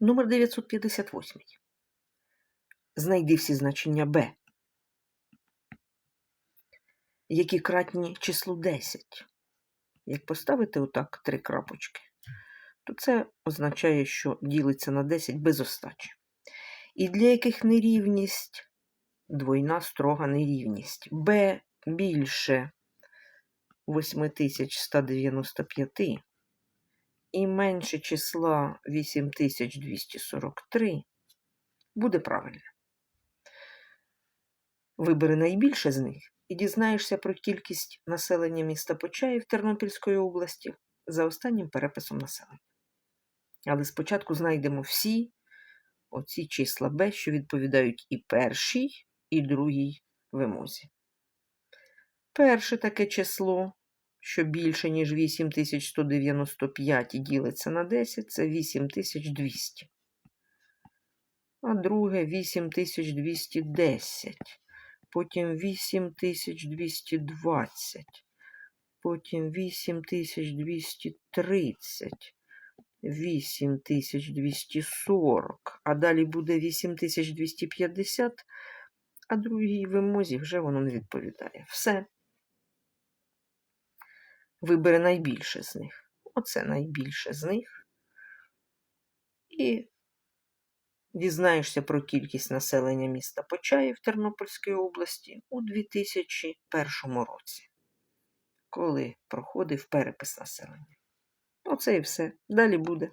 Номер 958. Знайди всі значення b, які кратні числу 10. Як поставити отак три крапочки, то це означає, що ділиться на 10 без остачі. І для яких нерівність двойна строга нерівність. b більше 8195 і менше числа 8243 буде правильно. Вибери найбільше з них і дізнаєшся про кількість населення міста Почаїв Тернопільської області за останнім переписом населення. Але спочатку знайдемо всі оці числа Б, що відповідають і першій, і другій вимозі. Перше таке число, що більше, ніж 8195 і ділиться на 10, це 8200. А друге 8210. Потім 8220. Потім 8230. 8240. А далі буде 8250. А другій вимозі вже воно не відповідає. Все. Вибери найбільше з них. Оце найбільше з них. І дізнаєшся про кількість населення міста Почаїв Тернопільської області у 2001 році, коли проходив перепис населення. Оце і все. Далі буде.